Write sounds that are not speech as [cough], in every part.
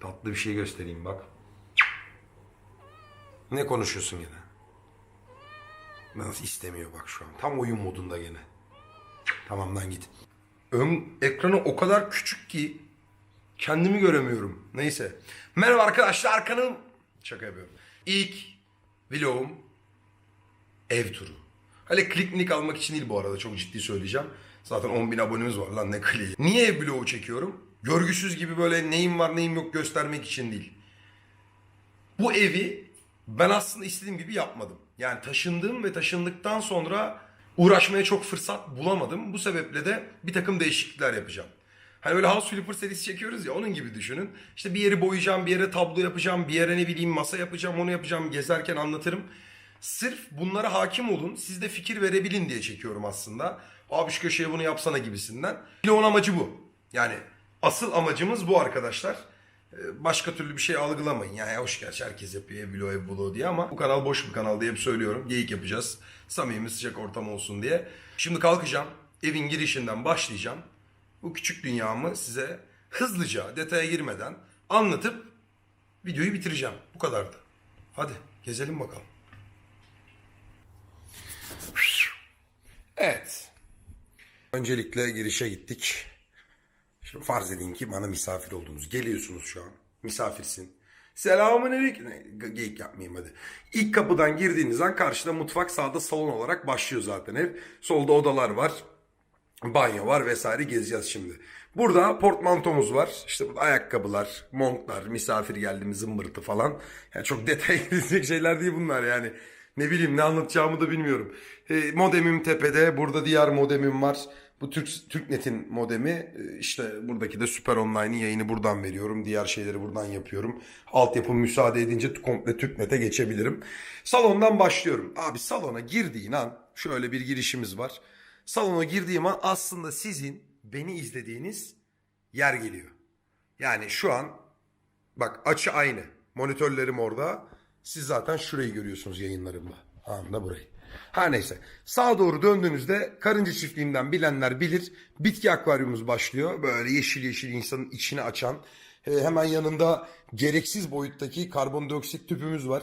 Tatlı bir şey göstereyim bak. Ne konuşuyorsun gene? Nasıl istemiyor bak şu an. Tam oyun modunda gene. Tamam lan git. Ön ekranı o kadar küçük ki kendimi göremiyorum. Neyse. Merhaba arkadaşlar kanalım. Şaka yapıyorum. İlk vlogum ev turu. Hele klik nik almak için değil bu arada çok ciddi söyleyeceğim. Zaten 10 bin abonemiz var lan ne kliği. Niye vlogu çekiyorum? Görgüsüz gibi böyle neyim var neyim yok göstermek için değil. Bu evi ben aslında istediğim gibi yapmadım. Yani taşındığım ve taşındıktan sonra uğraşmaya çok fırsat bulamadım. Bu sebeple de bir takım değişiklikler yapacağım. Hani böyle House Flipper serisi çekiyoruz ya onun gibi düşünün. İşte bir yeri boyayacağım, bir yere tablo yapacağım, bir yere ne bileyim masa yapacağım, onu yapacağım. Gezerken anlatırım. Sırf bunlara hakim olun, siz de fikir verebilin diye çekiyorum aslında. Abi şu köşeye bunu yapsana gibisinden. Vlogun amacı bu. Yani asıl amacımız bu arkadaşlar. Ee, Başka türlü bir şey algılamayın. Yani hoş gerçi herkes yapıyor ev vlogu ev vlogu diye ama bu kanal boş bir kanal diye hep söylüyorum. Geyik yapacağız. Samimi sıcak ortam olsun diye. Şimdi kalkacağım. Evin girişinden başlayacağım. Bu küçük dünyamı size hızlıca detaya girmeden anlatıp videoyu bitireceğim. Bu kadardı. Hadi gezelim bakalım. Evet. Öncelikle girişe gittik. Şimdi farz edin ki bana misafir oldunuz. Geliyorsunuz şu an. Misafirsin. Selamun aleyküm. Geyik yapmayayım hadi. İlk kapıdan girdiğiniz an karşıda mutfak sağda salon olarak başlıyor zaten ev. Solda odalar var. Banyo var vesaire gezeceğiz şimdi. Burada portmantomuz var. İşte burada ayakkabılar, montlar, misafir geldi mi zımbırtı falan. Yani çok detaya [laughs] girecek şeyler değil bunlar yani. Ne bileyim ne anlatacağımı da bilmiyorum. E, modemim tepede. Burada diğer modemim var. Bu Türk Türknet'in modemi. E, işte buradaki de Süper Online'ın yayını buradan veriyorum. Diğer şeyleri buradan yapıyorum. Altyapım müsaade edince komple Türknet'e geçebilirim. Salondan başlıyorum. Abi salona girdiğin an şöyle bir girişimiz var. Salona girdiğim an aslında sizin beni izlediğiniz yer geliyor. Yani şu an bak açı aynı. Monitörlerim orada. Siz zaten şurayı görüyorsunuz yayınlarımda. Anında burayı. Her neyse. Sağa doğru döndüğünüzde karınca çiftliğinden bilenler bilir. Bitki akvaryumumuz başlıyor. Böyle yeşil yeşil insanın içini açan. e, hemen yanında gereksiz boyuttaki karbondioksit tüpümüz var.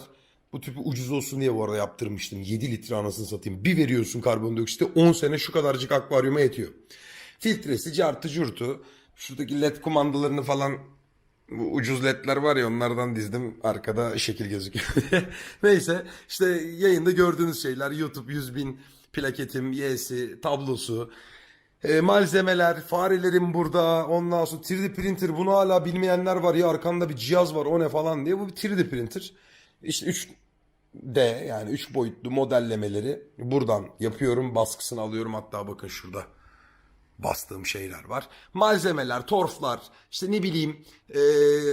Bu tüpü ucuz olsun diye bu arada yaptırmıştım. 7 litre anasını satayım. Bir veriyorsun karbondioksiti 10 sene şu kadarcık akvaryuma yetiyor. Filtresi, cartı, curtu. Şuradaki led kumandalarını falan bu ucuz ledler var ya onlardan dizdim. Arkada şekil gözüküyor. [laughs] Neyse işte yayında gördüğünüz şeyler. YouTube 100 bin plaketim, Y'si, tablosu. E, malzemeler, farelerim burada. Ondan sonra 3D printer. Bunu hala bilmeyenler var ya arkanda bir cihaz var o ne falan diye. Bu bir 3D printer. İşte 3D yani 3 boyutlu modellemeleri buradan yapıyorum. Baskısını alıyorum hatta bakın şurada bastığım şeyler var. Malzemeler, torflar, işte ne bileyim e,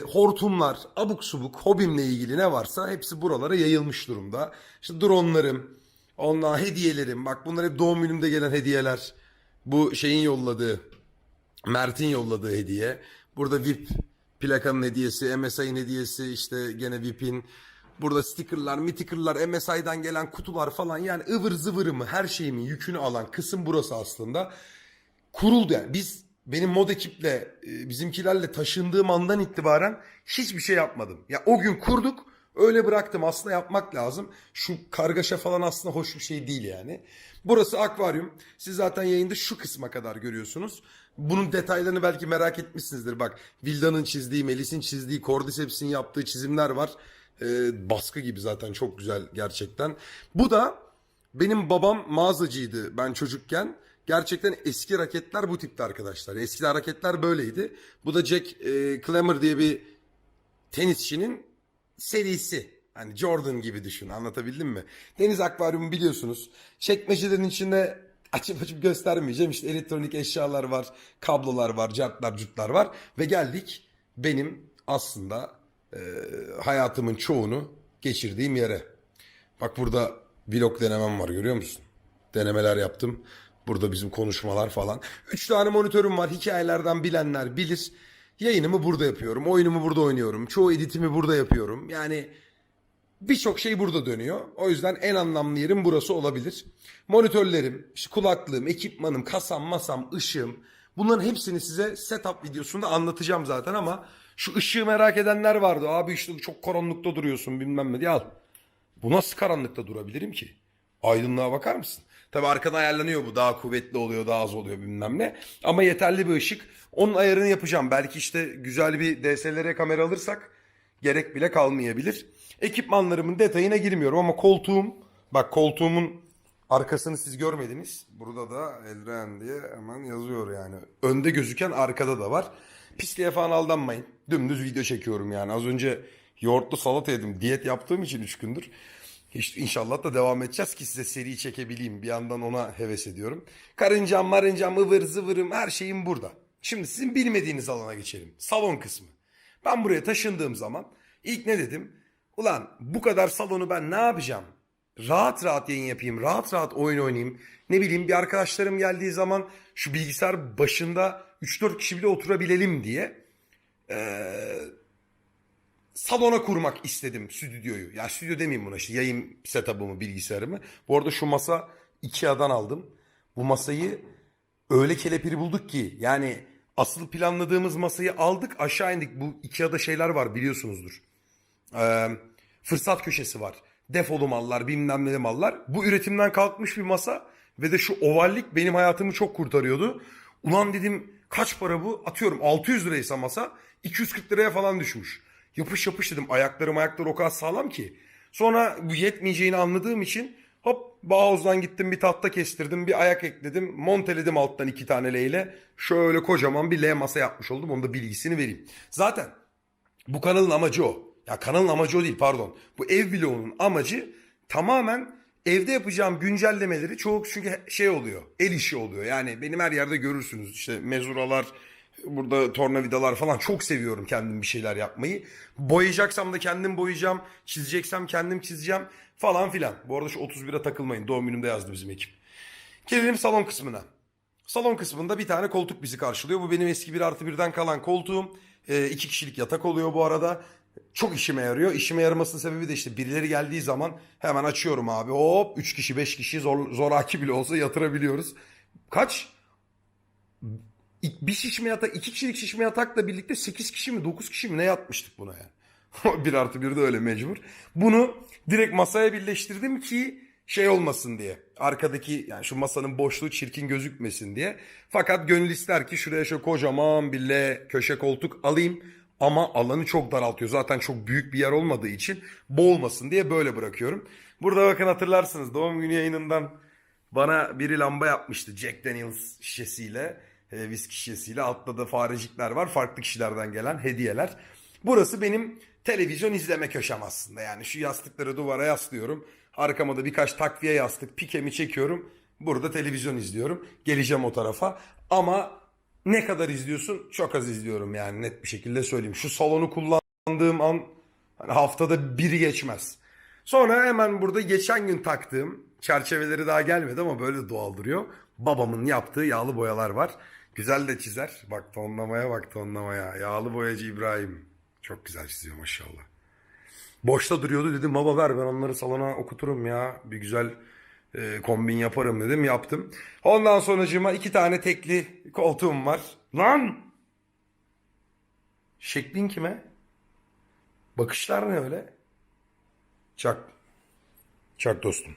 hortumlar, abuk subuk hobimle ilgili ne varsa hepsi buralara yayılmış durumda. İşte dronlarım, ondan hediyelerim. Bak bunlar hep doğum günümde gelen hediyeler. Bu şeyin yolladığı, Mert'in yolladığı hediye. Burada VIP plakanın hediyesi, MSI'nin hediyesi, işte gene VIP'in. Burada stickerlar, mitickerlar, MSI'dan gelen kutular falan yani ıvır zıvırımı, her şeyimin yükünü alan kısım burası aslında kuruldu yani. Biz benim mod ekiple e, bizimkilerle taşındığım andan itibaren hiçbir şey yapmadım. Ya o gün kurduk öyle bıraktım aslında yapmak lazım. Şu kargaşa falan aslında hoş bir şey değil yani. Burası akvaryum. Siz zaten yayında şu kısma kadar görüyorsunuz. Bunun detaylarını belki merak etmişsinizdir. Bak Vilda'nın çizdiği, Melis'in çizdiği, Cordyceps'in yaptığı çizimler var. Ee, baskı gibi zaten çok güzel gerçekten. Bu da benim babam mağazacıydı ben çocukken. Gerçekten eski raketler bu tipti arkadaşlar. Eski raketler böyleydi. Bu da Jack e, Clemmer diye bir tenisçinin serisi. Hani Jordan gibi düşün anlatabildim mi? Deniz akvaryumu biliyorsunuz. Çekmecelerin içinde açıp açıp göstermeyeceğim. İşte elektronik eşyalar var, kablolar var, cartlar, cutlar var. Ve geldik benim aslında e, hayatımın çoğunu geçirdiğim yere. Bak burada vlog denemem var görüyor musun? Denemeler yaptım. Burada bizim konuşmalar falan. Üç tane monitörüm var. Hikayelerden bilenler bilir. Yayınımı burada yapıyorum. Oyunumu burada oynuyorum. Çoğu editimi burada yapıyorum. Yani birçok şey burada dönüyor. O yüzden en anlamlı yerim burası olabilir. Monitörlerim, kulaklığım, ekipmanım, kasam, masam, ışığım. Bunların hepsini size setup videosunda anlatacağım zaten ama şu ışığı merak edenler vardı. Abi işte çok karanlıkta duruyorsun bilmem ne diye al. Bu nasıl karanlıkta durabilirim ki? Aydınlığa bakar mısın? Tabi arkada ayarlanıyor bu. Daha kuvvetli oluyor, daha az oluyor bilmem ne. Ama yeterli bir ışık. Onun ayarını yapacağım. Belki işte güzel bir DSLR kamera alırsak gerek bile kalmayabilir. Ekipmanlarımın detayına girmiyorum ama koltuğum, bak koltuğumun arkasını siz görmediniz. Burada da Elren diye hemen yazıyor yani. Önde gözüken arkada da var. Pisliğe falan aldanmayın. Dümdüz video çekiyorum yani. Az önce yoğurtlu salata yedim. Diyet yaptığım için 3 gündür. Hiç, inşallah da devam edeceğiz ki size seri çekebileyim. Bir yandan ona heves ediyorum. Karıncam, marıncam, ıvır zıvırım her şeyim burada. Şimdi sizin bilmediğiniz alana geçelim. Salon kısmı. Ben buraya taşındığım zaman ilk ne dedim? Ulan bu kadar salonu ben ne yapacağım? Rahat rahat yayın yapayım, rahat rahat oyun oynayayım. Ne bileyim bir arkadaşlarım geldiği zaman şu bilgisayar başında 3-4 kişi bile oturabilelim diye salona kurmak istedim stüdyoyu. Ya stüdyo demeyeyim buna işte yayın setup'ımı, bilgisayarımı. Bu arada şu masa Ikea'dan aldım. Bu masayı öyle kelepiri bulduk ki yani asıl planladığımız masayı aldık aşağı indik. Bu Ikea'da şeyler var biliyorsunuzdur. Ee, fırsat köşesi var. Defolu mallar bilmem ne mallar. Bu üretimden kalkmış bir masa ve de şu ovallik benim hayatımı çok kurtarıyordu. Ulan dedim kaç para bu? Atıyorum 600 liraysa masa 240 liraya falan düşmüş. Yapış yapış dedim ayaklarım ayakları o kadar sağlam ki. Sonra bu yetmeyeceğini anladığım için hop Bauhaus'dan gittim bir tahta kestirdim bir ayak ekledim monteledim alttan iki tane L Şöyle kocaman bir L masa yapmış oldum onun da bilgisini vereyim. Zaten bu kanalın amacı o. Ya kanalın amacı o değil pardon. Bu ev bloğunun amacı tamamen evde yapacağım güncellemeleri çok çünkü şey oluyor. El işi oluyor. Yani benim her yerde görürsünüz. işte mezuralar, burada tornavidalar falan çok seviyorum kendim bir şeyler yapmayı. Boyayacaksam da kendim boyayacağım. Çizeceksem kendim çizeceğim falan filan. Bu arada şu 31'e takılmayın. Doğum günümde yazdı bizim ekip. Gelelim salon kısmına. Salon kısmında bir tane koltuk bizi karşılıyor. Bu benim eski bir artı birden kalan koltuğum. Ee, iki kişilik yatak oluyor bu arada. Çok işime yarıyor. İşime yaramasının sebebi de işte birileri geldiği zaman hemen açıyorum abi. Hop 3 kişi 5 kişi zor, zoraki bile olsa yatırabiliyoruz. Kaç? Bir şişme yatak, iki kişilik şişme yatakla birlikte 8 kişi mi 9 kişi mi ne yatmıştık buna yani. [laughs] bir artı bir de öyle mecbur. Bunu direkt masaya birleştirdim ki şey olmasın diye. Arkadaki yani şu masanın boşluğu çirkin gözükmesin diye. Fakat gönül ister ki şuraya şöyle kocaman bir L köşe koltuk alayım. Ama alanı çok daraltıyor. Zaten çok büyük bir yer olmadığı için boğulmasın diye böyle bırakıyorum. Burada bakın hatırlarsınız doğum günü yayınından bana biri lamba yapmıştı Jack Daniels şişesiyle, e, viski şişesiyle. Altta da farecikler var. Farklı kişilerden gelen hediyeler. Burası benim televizyon izleme köşem aslında. Yani şu yastıkları duvara yaslıyorum. Arkama da birkaç takviye yastık, pikemi çekiyorum. Burada televizyon izliyorum. Geleceğim o tarafa. Ama ne kadar izliyorsun? Çok az izliyorum yani net bir şekilde söyleyeyim. Şu salonu kullandığım an hani haftada biri geçmez. Sonra hemen burada geçen gün taktığım çerçeveleri daha gelmedi ama böyle doğal duruyor. Babamın yaptığı yağlı boyalar var. Güzel de çizer. Bak tonlamaya bak tonlamaya. Yağlı boyacı İbrahim. Çok güzel çiziyor maşallah. Boşta duruyordu dedim baba ver ben onları salona okuturum ya. Bir güzel e, kombin yaparım dedim yaptım. Ondan sonracığıma iki tane tekli koltuğum var. Lan! Şeklin kime? Bakışlar ne öyle? Çak. Çak dostum.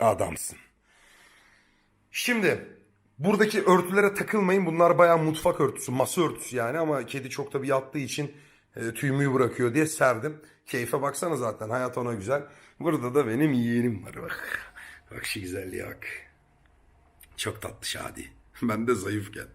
Adamsın. Şimdi buradaki örtülere takılmayın. Bunlar bayağı mutfak örtüsü, masa örtüsü yani ama kedi çok tabii yattığı için e, tüymüyü bırakıyor diye serdim. Keyfe baksana zaten hayat ona güzel. Burada da benim yeğenim var bak. Bak şu güzelliğe bak. Çok tatlı Şadi. [laughs] Ben de zayıfken.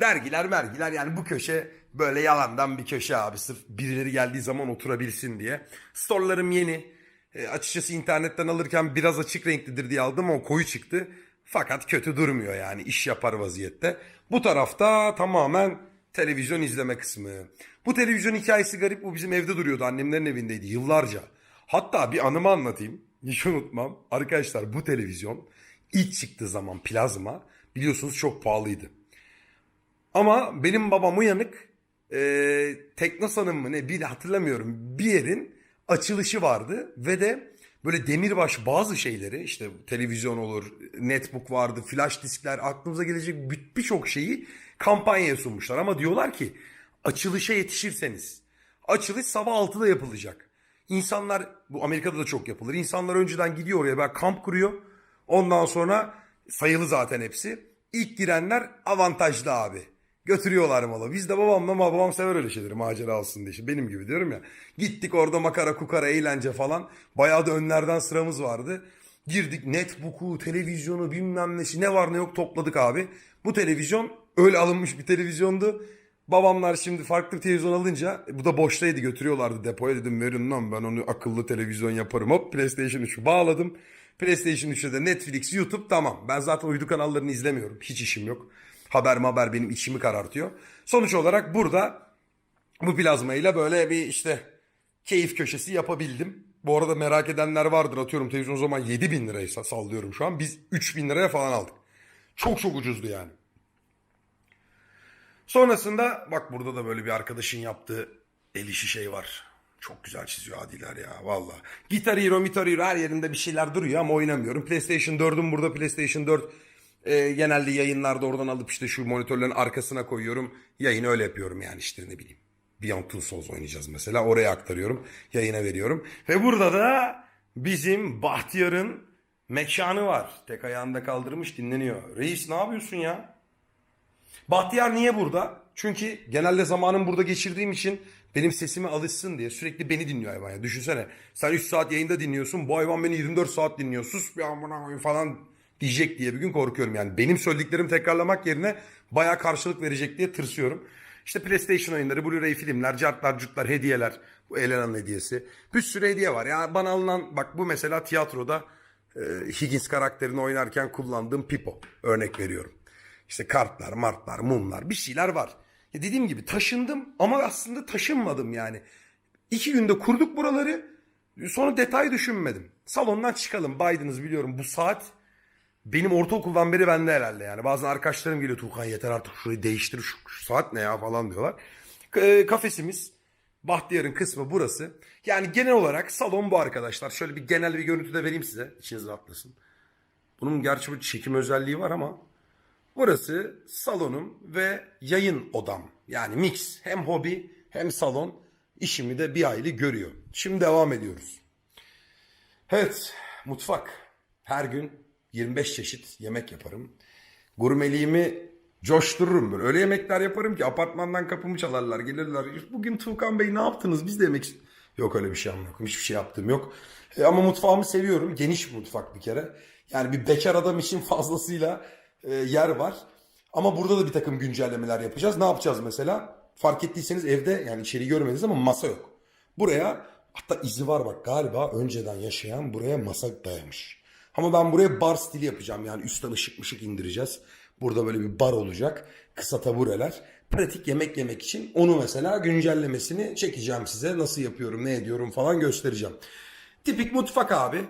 Dergiler mergiler yani bu köşe böyle yalandan bir köşe abi. Sırf birileri geldiği zaman oturabilsin diye. Storelarım yeni. E, açıkçası internetten alırken biraz açık renklidir diye aldım ama koyu çıktı. Fakat kötü durmuyor yani iş yapar vaziyette. Bu tarafta tamamen televizyon izleme kısmı. Bu televizyon hikayesi garip. Bu bizim evde duruyordu. Annemlerin evindeydi yıllarca. Hatta bir anımı anlatayım. Hiç unutmam. Arkadaşlar bu televizyon ilk çıktığı zaman plazma biliyorsunuz çok pahalıydı. Ama benim babam uyanık. E, Teknosan'ın mı ne bir hatırlamıyorum. Bir yerin açılışı vardı ve de böyle demirbaş bazı şeyleri işte televizyon olur, netbook vardı, flash diskler aklınıza gelecek bir- birçok şeyi kampanyaya sunmuşlar. Ama diyorlar ki açılışa yetişirseniz açılış sabah 6'da yapılacak. İnsanlar bu Amerika'da da çok yapılır. İnsanlar önceden gidiyor oraya böyle kamp kuruyor. Ondan sonra sayılı zaten hepsi. İlk girenler avantajlı abi. Götürüyorlar malı. Biz de babamla babam sever öyle şeyleri macera olsun diye. İşte benim gibi diyorum ya. Gittik orada makara kukara eğlence falan. Bayağı da önlerden sıramız vardı. Girdik netbook'u, televizyonu bilmem nesi ne var ne yok topladık abi. Bu televizyon öyle alınmış bir televizyondu. Babamlar şimdi farklı bir televizyon alınca bu da boştaydı götürüyorlardı depoya dedim verin lan ben onu akıllı televizyon yaparım. Hop PlayStation 3'ü bağladım. PlayStation 3'e de Netflix, YouTube tamam. Ben zaten uydu kanallarını izlemiyorum. Hiç işim yok. Haber haber benim içimi karartıyor. Sonuç olarak burada bu plazmayla böyle bir işte keyif köşesi yapabildim. Bu arada merak edenler vardır atıyorum televizyon o zaman 7 bin liraysa sallıyorum şu an. Biz 3 bin liraya falan aldık. Çok çok ucuzdu yani. Sonrasında bak burada da böyle bir arkadaşın yaptığı el işi şey var. Çok güzel çiziyor Adiler ya valla. Gitar Hero, Mitar Hero her yerinde bir şeyler duruyor ama oynamıyorum. PlayStation 4'üm burada PlayStation 4 e, genelde yayınlarda oradan alıp işte şu monitörlerin arkasına koyuyorum. Yayın öyle yapıyorum yani işte ne bileyim. Beyond Two Souls oynayacağız mesela. Oraya aktarıyorum. Yayına veriyorum. Ve burada da bizim Bahtiyar'ın mekanı var. Tek ayağında kaldırmış dinleniyor. Reis ne yapıyorsun ya? Bahtiyar niye burada? Çünkü genelde zamanım burada geçirdiğim için benim sesime alışsın diye sürekli beni dinliyor hayvan ya. Düşünsene sen 3 saat yayında dinliyorsun bu hayvan beni 24 saat dinliyor. Sus bir amına falan diyecek diye bir gün korkuyorum. Yani benim söylediklerimi tekrarlamak yerine baya karşılık verecek diye tırsıyorum. İşte PlayStation oyunları, Blu-ray filmler, cartlar, curtlar, hediyeler. Bu Elena'nın hediyesi. Bir sürü hediye var. Ya bana alınan bak bu mesela tiyatroda e, Higgins karakterini oynarken kullandığım pipo. Örnek veriyorum. İşte kartlar, martlar, mumlar bir şeyler var. Ya dediğim gibi taşındım ama aslında taşınmadım yani. İki günde kurduk buraları. Sonra detay düşünmedim. Salondan çıkalım. Biden'ız biliyorum bu saat benim ortaokuldan beri bende herhalde yani. Bazen arkadaşlarım geliyor Tuğkan yeter artık şurayı değiştir şu, şu saat ne ya falan diyorlar. E, kafesimiz Bahtiyar'ın kısmı burası. Yani genel olarak salon bu arkadaşlar. Şöyle bir genel bir görüntü de vereyim size. İçiniz rahatlasın. Bunun gerçi bir çekim özelliği var ama Burası salonum ve yayın odam. Yani mix. Hem hobi hem salon işimi de bir aylı görüyor. Şimdi devam ediyoruz. Evet, mutfak. Her gün 25 çeşit yemek yaparım. Gurmeliğimi coştururum böyle. Öyle yemekler yaparım ki apartmandan kapımı çalarlar, gelirler. Bugün Tuğkan Bey ne yaptınız? Biz de yemek ist-" Yok öyle bir şey yok. Hiçbir şey yaptığım yok. E, ama mutfağımı seviyorum. Geniş bir mutfak bir kere. Yani bir bekar adam için [laughs] fazlasıyla e, yer var. Ama burada da bir takım güncellemeler yapacağız. Ne yapacağız mesela? Fark ettiyseniz evde yani içeri görmediniz ama masa yok. Buraya hatta izi var bak galiba önceden yaşayan buraya masa dayamış. Ama ben buraya bar stili yapacağım. Yani üstten ışık mışık indireceğiz. Burada böyle bir bar olacak. Kısa tabureler. Pratik yemek yemek için onu mesela güncellemesini çekeceğim size. Nasıl yapıyorum, ne ediyorum falan göstereceğim. Tipik mutfak abi.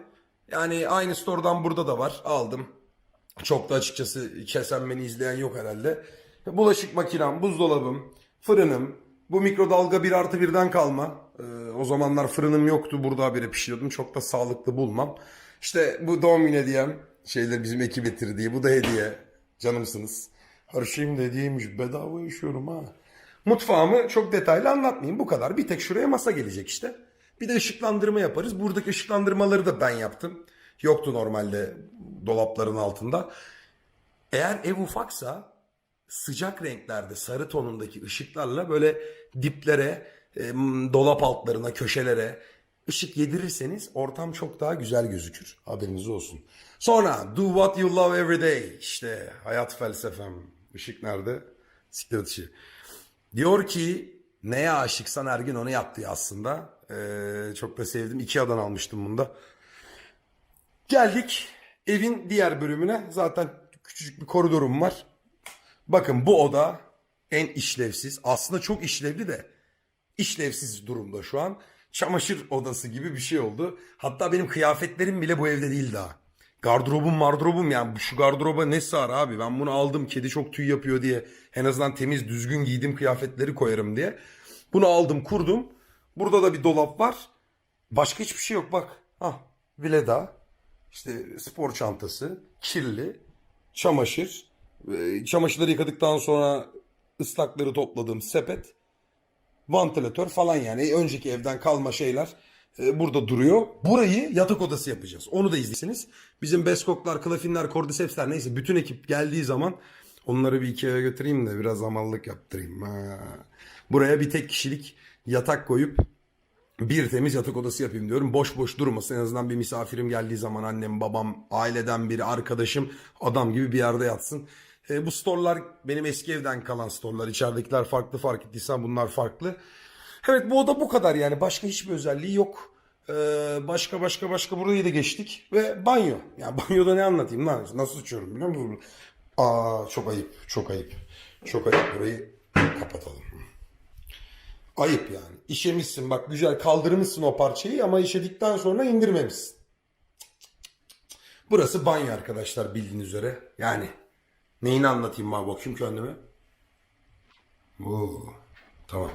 Yani aynı store'dan burada da var. Aldım. Çok da açıkçası kesen beni izleyen yok herhalde. Bulaşık makinem, buzdolabım, fırınım. Bu mikrodalga 1 artı 1'den kalma. Ee, o zamanlar fırınım yoktu. Burada habire pişiriyordum. Çok da sağlıklı bulmam. İşte bu doğum günü hediyem. Şeyler bizim ekip getirdiği. Bu da hediye. Canımsınız. Her şeyim de hediyeymiş. Bedava yaşıyorum ha. Mutfağımı çok detaylı anlatmayayım. Bu kadar. Bir tek şuraya masa gelecek işte. Bir de ışıklandırma yaparız. Buradaki ışıklandırmaları da ben yaptım. Yoktu normalde dolapların altında. Eğer ev ufaksa sıcak renklerde sarı tonundaki ışıklarla böyle diplere, e, dolap altlarına, köşelere ışık yedirirseniz ortam çok daha güzel gözükür. Haberiniz olsun. Sonra do what you love every day. İşte hayat felsefem. Işık nerede? Siktir dışı. Diyor ki neye aşıksan her gün onu yap diye aslında. Ee, çok da sevdim. Ikea'dan almıştım bunu da. Geldik evin diğer bölümüne. Zaten küçücük bir koridorum var. Bakın bu oda en işlevsiz. Aslında çok işlevli de işlevsiz durumda şu an. Çamaşır odası gibi bir şey oldu. Hatta benim kıyafetlerim bile bu evde değil daha. Gardırobum mardrobum yani şu gardıroba ne sığar abi ben bunu aldım kedi çok tüy yapıyor diye en azından temiz düzgün giydim kıyafetleri koyarım diye. Bunu aldım kurdum. Burada da bir dolap var. Başka hiçbir şey yok bak. Ah vileda, işte spor çantası, kirli, çamaşır, e, çamaşırları yıkadıktan sonra ıslakları topladığım sepet, vantilatör falan yani önceki evden kalma şeyler e, burada duruyor. Burayı yatak odası yapacağız. Onu da izleyesiniz. Bizim Beskoklar, Klafinler, Cordyceps'ler neyse bütün ekip geldiği zaman onları bir iki eve götüreyim de biraz amallık yaptırayım. Ha. Buraya bir tek kişilik yatak koyup bir temiz yatak odası yapayım diyorum. Boş boş durmasın. En azından bir misafirim geldiği zaman annem, babam, aileden biri, arkadaşım adam gibi bir yerde yatsın. E, bu storlar benim eski evden kalan storlar. İçeridekiler farklı fark ettiysen bunlar farklı. Evet bu oda bu kadar yani. Başka hiçbir özelliği yok. Ee, başka başka başka burayı da geçtik. Ve banyo. Yani banyoda ne anlatayım lan? Nasıl uçuyorum biliyor musun? Aa çok ayıp. Çok ayıp. Çok ayıp. Burayı kapatalım. Ayıp yani. İşemişsin bak güzel kaldırmışsın o parçayı ama işedikten sonra indirmemişsin. Burası banyo arkadaşlar bildiğiniz üzere. Yani neyini anlatayım ben bakayım kendime. Oo, tamam.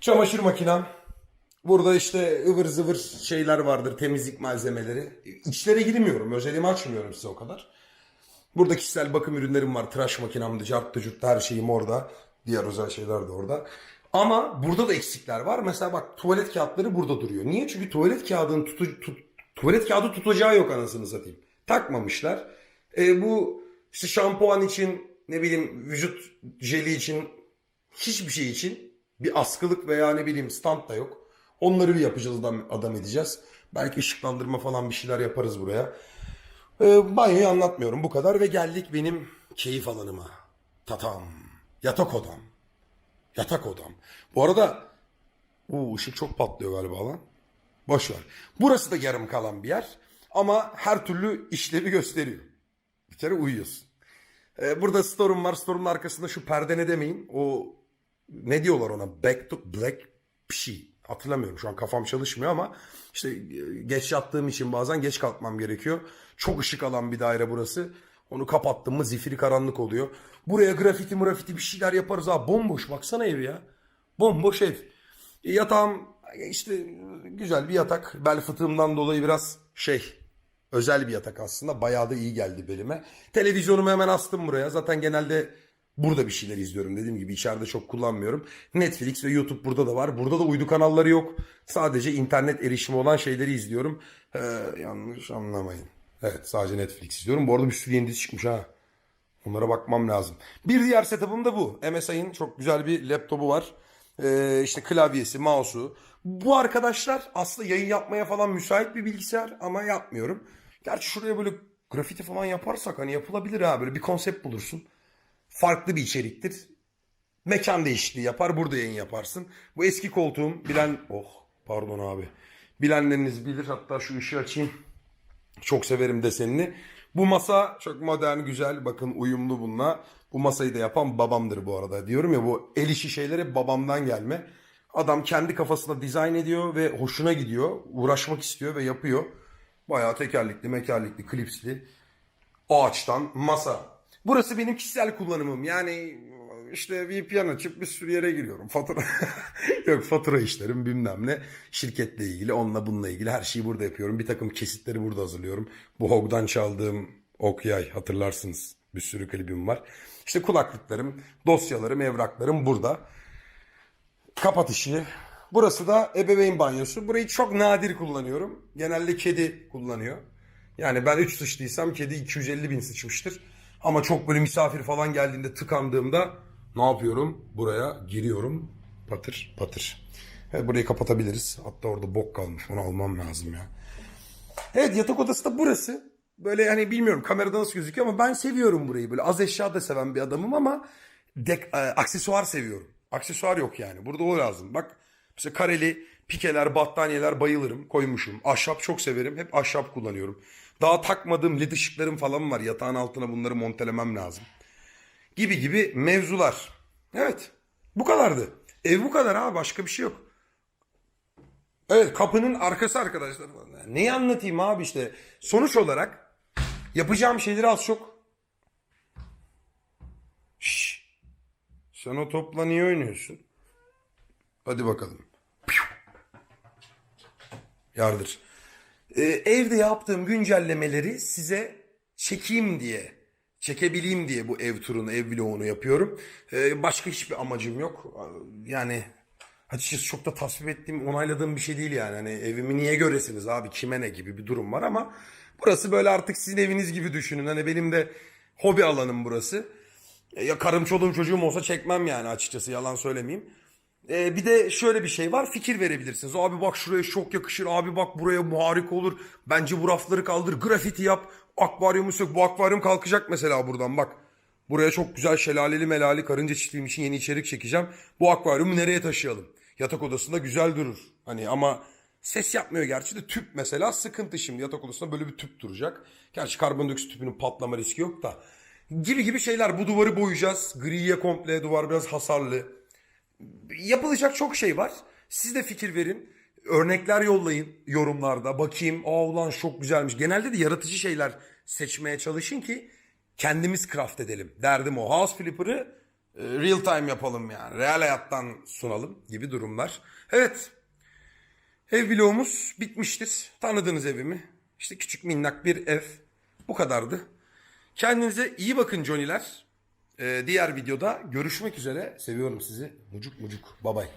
Çamaşır makinem. Burada işte ıvır zıvır şeyler vardır temizlik malzemeleri. İçlere girmiyorum. Özelimi açmıyorum size o kadar. Burada kişisel bakım ürünlerim var. Tıraş makinamdı, carttı, curttu her şeyim orada. Diğer özel şeyler de orada. Ama burada da eksikler var. Mesela bak tuvalet kağıtları burada duruyor. Niye? Çünkü tuvalet kağıdının tutu, tut- tuvalet kağıdı tutacağı yok anasını satayım. Takmamışlar. E, bu işte şampuan için ne bileyim vücut jeli için hiçbir şey için bir askılık veya ne bileyim stand da yok. Onları bir yapacağız adam, adam edeceğiz. Belki ışıklandırma falan bir şeyler yaparız buraya. Ee, banyoyu anlatmıyorum bu kadar ve geldik benim keyif alanıma. Tatam. Yatak odam. Yatak odam. Bu arada bu ışık çok patlıyor galiba lan. Boş ver. Burası da yarım kalan bir yer. Ama her türlü işlevi gösteriyor. Bir kere uyuyorsun. Ee, burada store'um var. Store'un arkasında şu perde ne demeyin. O ne diyorlar ona? Back to black bir şey. Hatırlamıyorum şu an kafam çalışmıyor ama işte e, geç yattığım için bazen geç kalkmam gerekiyor. Çok ışık alan bir daire burası. Onu kapattım mı zifiri karanlık oluyor. Buraya grafiti murafiti bir şeyler yaparız ha. Bomboş baksana ev ya. Bomboş ev. E, Yatağım işte güzel bir yatak. Bel fıtığımdan dolayı biraz şey özel bir yatak aslında. Bayağı da iyi geldi belime. Televizyonumu hemen astım buraya. Zaten genelde burada bir şeyler izliyorum. Dediğim gibi içeride çok kullanmıyorum. Netflix ve YouTube burada da var. Burada da uydu kanalları yok. Sadece internet erişimi olan şeyleri izliyorum. Ee, yanlış anlamayın. Evet sadece Netflix izliyorum. Bu arada bir sürü yeni dizi çıkmış ha. Onlara bakmam lazım. Bir diğer setup'ım da bu. MSI'ın çok güzel bir laptopu var. Ee, işte klavyesi, mouse'u. Bu arkadaşlar aslında yayın yapmaya falan müsait bir bilgisayar ama yapmıyorum. Gerçi şuraya böyle grafiti falan yaparsak hani yapılabilir ha. Böyle bir konsept bulursun. Farklı bir içeriktir. Mekan değişikliği yapar. Burada yayın yaparsın. Bu eski koltuğum bilen... Oh pardon abi. Bilenleriniz bilir. Hatta şu ışığı açayım. Çok severim desenini. Bu masa çok modern, güzel. Bakın uyumlu bununla. Bu masayı da yapan babamdır bu arada. Diyorum ya bu el işi şeyler hep babamdan gelme. Adam kendi kafasında dizayn ediyor ve hoşuna gidiyor. Uğraşmak istiyor ve yapıyor. Bayağı tekerlekli, mekerlikli, klipsli. Ağaçtan masa. Burası benim kişisel kullanımım. Yani işte VPN açıp bir sürü yere giriyorum. Fatura [laughs] yok fatura işlerim bilmem ne. Şirketle ilgili onunla bununla ilgili her şeyi burada yapıyorum. Bir takım kesitleri burada hazırlıyorum. Bu Hog'dan çaldığım Okyay hatırlarsınız. Bir sürü klibim var. İşte kulaklıklarım, dosyalarım, evraklarım burada. Kapat işi. Burası da ebeveyn banyosu. Burayı çok nadir kullanıyorum. Genelde kedi kullanıyor. Yani ben 3 sıçtıysam kedi 250 bin sıçmıştır. Ama çok böyle misafir falan geldiğinde tıkandığımda ne yapıyorum? Buraya giriyorum. Patır patır. Evet, burayı kapatabiliriz. Hatta orada bok kalmış. Onu almam lazım ya. Evet yatak odası da burası. Böyle hani bilmiyorum kamerada nasıl gözüküyor ama ben seviyorum burayı. Böyle az eşya da seven bir adamım ama dek, e, aksesuar seviyorum. Aksesuar yok yani. Burada o lazım. Bak mesela kareli pikeler, battaniyeler bayılırım. Koymuşum. Ahşap çok severim. Hep ahşap kullanıyorum. Daha takmadığım led ışıklarım falan var. Yatağın altına bunları montelemem lazım. Gibi gibi mevzular. Evet. Bu kadardı. Ev bu kadar ha. Başka bir şey yok. Evet kapının arkası arkadaşlar. Neyi anlatayım abi işte. Sonuç olarak yapacağım şeyleri az çok. Şşş. Sen o topla niye oynuyorsun? Hadi bakalım. Yardır. Ee, evde yaptığım güncellemeleri size çekeyim diye, çekebileyim diye bu ev turunu, ev vlogunu yapıyorum. Ee, başka hiçbir amacım yok. Yani açıkçası çok da tasvip ettiğim, onayladığım bir şey değil yani. Hani evimi niye göresiniz abi, kime ne gibi bir durum var ama burası böyle artık sizin eviniz gibi düşünün. Hani benim de hobi alanım burası. Ya karım çoluğum çocuğum olsa çekmem yani açıkçası yalan söylemeyeyim. Ee, bir de şöyle bir şey var fikir verebilirsiniz. Abi bak şuraya çok yakışır. Abi bak buraya bu olur. Bence bu rafları kaldır. Grafiti yap. Akvaryumu sök. Bu akvaryum kalkacak mesela buradan bak. Buraya çok güzel şelaleli melali karınca çiftliğim için yeni içerik çekeceğim. Bu akvaryumu nereye taşıyalım? Yatak odasında güzel durur. Hani ama ses yapmıyor gerçi de tüp mesela sıkıntı şimdi. Yatak odasında böyle bir tüp duracak. Gerçi karbondioksit tüpünün patlama riski yok da. Gibi gibi şeyler. Bu duvarı boyayacağız. Griye komple duvar biraz hasarlı yapılacak çok şey var. Siz de fikir verin. Örnekler yollayın yorumlarda. Bakayım. Aa ulan çok güzelmiş. Genelde de yaratıcı şeyler seçmeye çalışın ki kendimiz craft edelim. Derdim o. House Flipper'ı e, real time yapalım yani. Real hayattan sunalım gibi durumlar. Evet. Ev vlogumuz bitmiştir. Tanıdığınız evimi. İşte küçük minnak bir ev. Bu kadardı. Kendinize iyi bakın Johnny'ler. Ee, diğer videoda görüşmek üzere. Seviyorum sizi. Mucuk mucuk. Bye bye.